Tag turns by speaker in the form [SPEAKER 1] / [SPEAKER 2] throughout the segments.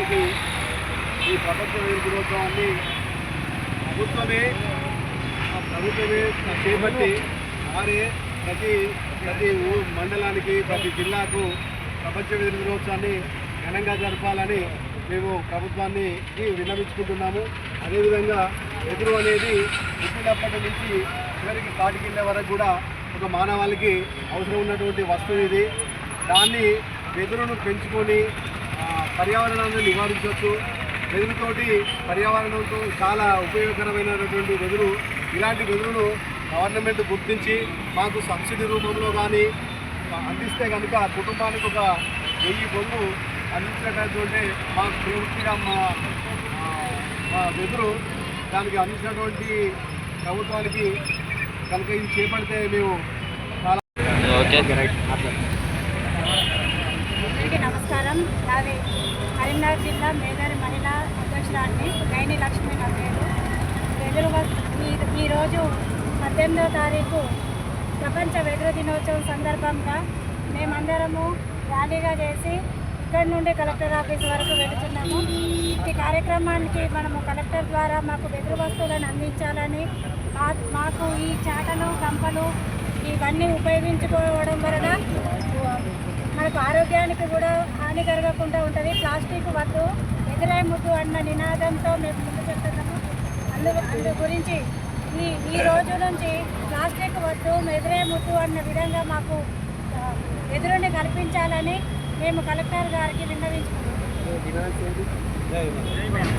[SPEAKER 1] దానికి ఈ ప్రపంచ వెలుగు దినోత్సవాన్ని ప్రభుత్వమే ఆ ప్రభుత్వమే చేపట్టి వారే ప్రతి ప్రతి ఊ మండలానికి ప్రతి జిల్లాకు ప్రపంచ దినోత్సవాన్ని ఘనంగా జరపాలని మేము ప్రభుత్వాన్ని విన్నవించుకుంటున్నాము. అదేవిధంగా వెదురు అనేది పుట్టినప్పటి నుంచి చివరికి కాటికిళ్ళ వరకు కూడా ఒక మానవాళికి అవసరం ఉన్నటువంటి వస్తువు ఇది. దాన్ని వెదురును పెంచుకొని పర్యావరణాన్ని నివారించవచ్చు. వెదురుతోటి పర్యావరణంతో చాలా ఉపయోగకరమైనటువంటి వెదురు. ఇలాంటి వెదురును గవర్నమెంట్ గుర్తించి మాకు సబ్సిడీ రూపంలో కానీ అందిస్తే కనుక కుటుంబానికి ఒక వెయ్యి బొమ్ము అందించినట్టుంటే మాకు పూర్తిగా మా మా వెదురు దానికి అందించినటువంటి ప్రభుత్వానికి కనుక ఇది చేపడితే మేము చాలా
[SPEAKER 2] అందరికీ నమస్కారం నాది కరీంనగర్ జిల్లా మేదరి మహిళా అధ్యక్షురాన్ని గైని లక్ష్మి నా పేరు. వెదురు ఈరోజు పద్దెనిమిదవ తారీఖు ప్రపంచ వెదురు దినోత్సవం సందర్భంగా మేమందరము ర్యాలీగా చేసి ఇక్కడి నుండి కలెక్టర్ ఆఫీస్ వరకు వెళుతున్నాము. ఈ కార్యక్రమానికి మనము కలెక్టర్ ద్వారా మాకు వెదురు వస్తువులను అందించాలని మా- మాకు ఈ చాటలు కంపలు ఇవన్నీ ఉపయోగించుకోవడం వలన మనకు ఆరోగ్యానికి కూడా హాని కలగకుండా ఉంటుంది. ప్లాస్టిక్ వద్దు ఎదురై ముద్దు అన్న నినాదంతో మేము ముందు చెప్తున్నాము. అందు అందు గురించి ఈ ఈ రోజు నుంచి ప్లాస్టిక్ వద్దు ఎదురై ముద్దు అన్న విధంగా మాకు ఎదురుని కల్పించాలని మేము కలెక్టర్ గారికి విన్నవించుకున్నాము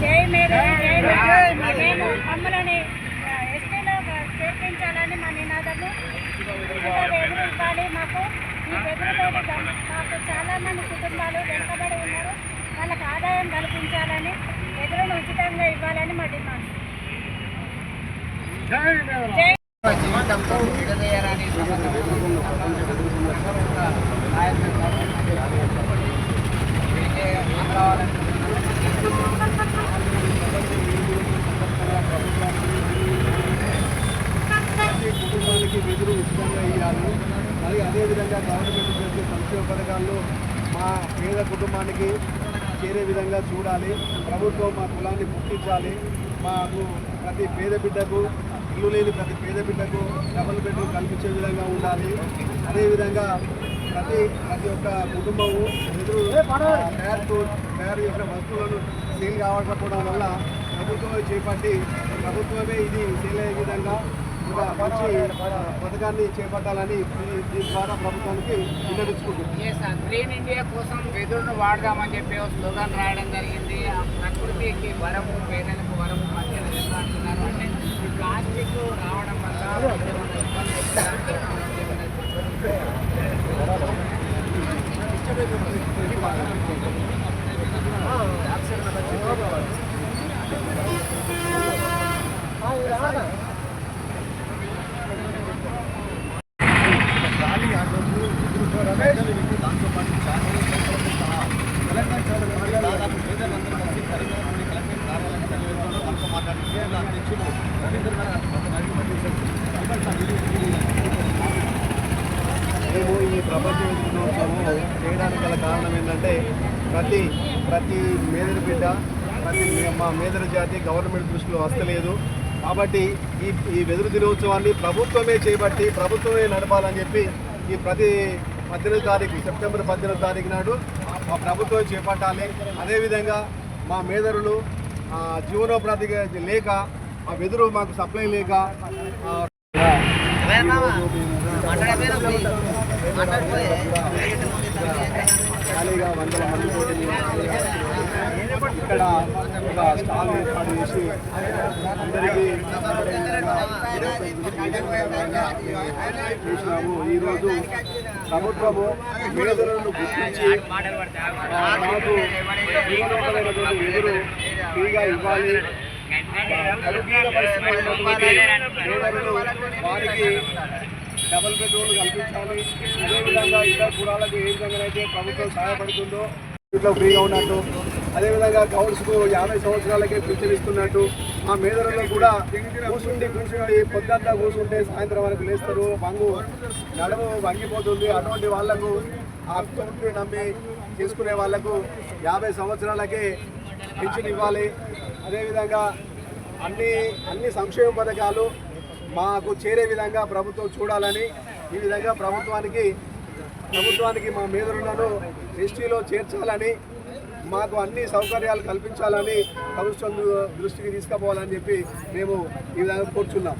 [SPEAKER 2] జై మేధవి జై మేము మమ్మల్ని ఎస్పీలో చేర్పించాలని మా నినాదము. ఎదురు ఇవ్వాలి మాకు. మాకు చాలా మంది కుటుంబాలు వెనుకబడి ఉన్నారు వాళ్ళకి ఆదాయం కల్పించాలని ఎదురును ఉచితంగా ఇవ్వాలని మా డిమాండ్ జై
[SPEAKER 3] జీవితంతో విడదీయరాని
[SPEAKER 1] కుటుంబానికి వెదురు ఉచితంగా ఇవ్వాలి మరి అదేవిధంగా గవర్నమెంట్ చేసే సంక్షేమ పథకాల్లో మా పేద కుటుంబానికి చేరే విధంగా చూడాలి. ప్రభుత్వం మా కులాన్ని గుర్తించాలి. మాకు ప్రతి పేద బిడ్డకు ఇల్లు లేని ప్రతి పేద బిడ్డకు డబుల్ బెడ్రూమ్ కల్పించే విధంగా ఉండాలి. అదేవిధంగా ప్రతి ప్రతి ఒక్క కుటుంబము ఎదురు తయారు తయారు చేసిన వస్తువులను సేల్ కావకపోవడం వల్ల ప్రభుత్వమే చేపట్టి ప్రభుత్వమే ఇది సేల్ అయ్యే విధంగా మంచి పథకాన్ని చేపట్టాలని దీని ద్వారా ప్రభుత్వానికి విన్నవించుకుంటున్నాం.
[SPEAKER 3] గ్రీన్ ఇండియా కోసం వెదురును వాడదామని చెప్పి స్లోగన్ రాయడం జరిగింది. ఆ ప్రకృతికి వరము పేదలకు వరము మధ్య ఎందుకు అంటున్నారు. అంటే ఈ ప్లాస్టిక్ రావడం వల్ల ఏమైనా
[SPEAKER 1] ఈ దినోత్సవం చేయడానికి గల కారణం ఏంటంటే ప్రతి ప్రతి మేదరి బిడ్డ ప్రతి మా మేదరి జాతి గవర్నమెంట్ దృష్టిలో వస్తలేదు. కాబట్టి ఈ ఈ వెదురు దినోత్సవాన్ని ప్రభుత్వమే చేపట్టి ప్రభుత్వమే నడపాలని చెప్పి ఈ ప్రతి పద్దెనిమిది తారీఖు సెప్టెంబర్ పద్దెనిమిది తారీఖు నాడు మా ప్రభుత్వం చేపట్టాలి. అదేవిధంగా మా మేదరులు జీవనోపాధి లేక ఆ వెదురు మాకు సప్లై లేక ఖాళీగా వందల మంది తోటి ఇక్కడ ఒక స్టాల్ ఏర్పాటు చేసి అందరికీ చేసినాము ఈరోజు ప్రభుత్వము మేధలను గుర్తించి మాకు ఎదురు ఫ్రీగా ఇవ్వాలి గర్భీణ పరిస్థితుల్లో వారికి డబల్ బెడ్రూమ్లు కల్పించాలి అదేవిధంగా ఇతర కులాలకు ఏ విధంగా అయితే ప్రభుత్వం సహాయపడుతుందో ఇంట్లో ఫ్రీగా ఉన్నట్టు అదేవిధంగా గౌడ్స్కు యాభై సంవత్సరాలకే పింఛన్ ఇస్తున్నట్టు మా మేదరులో కూడా కూర్చుండి కూర్చుండి పొద్దంతా కూర్చుంటే సాయంత్రం వరకు లేస్తారు వంగు నడుము వంగిపోతుంది అటువంటి వాళ్ళకు ఆ తోటి నమ్మి చేసుకునే వాళ్ళకు యాభై సంవత్సరాలకే పింఛన్ ఇవ్వాలి. అదేవిధంగా అన్ని అన్ని సంక్షేమ పథకాలు మాకు చేరే విధంగా ప్రభుత్వం చూడాలని ఈ విధంగా ప్రభుత్వానికి ప్రభుత్వానికి మా మేధులను ఎస్టీలో చేర్చాలని మాకు అన్ని సౌకర్యాలు కల్పించాలని ప్రభుత్వం దృష్టికి తీసుకుపోవాలని చెప్పి మేము ఈ విధంగా కోరుచున్నాం.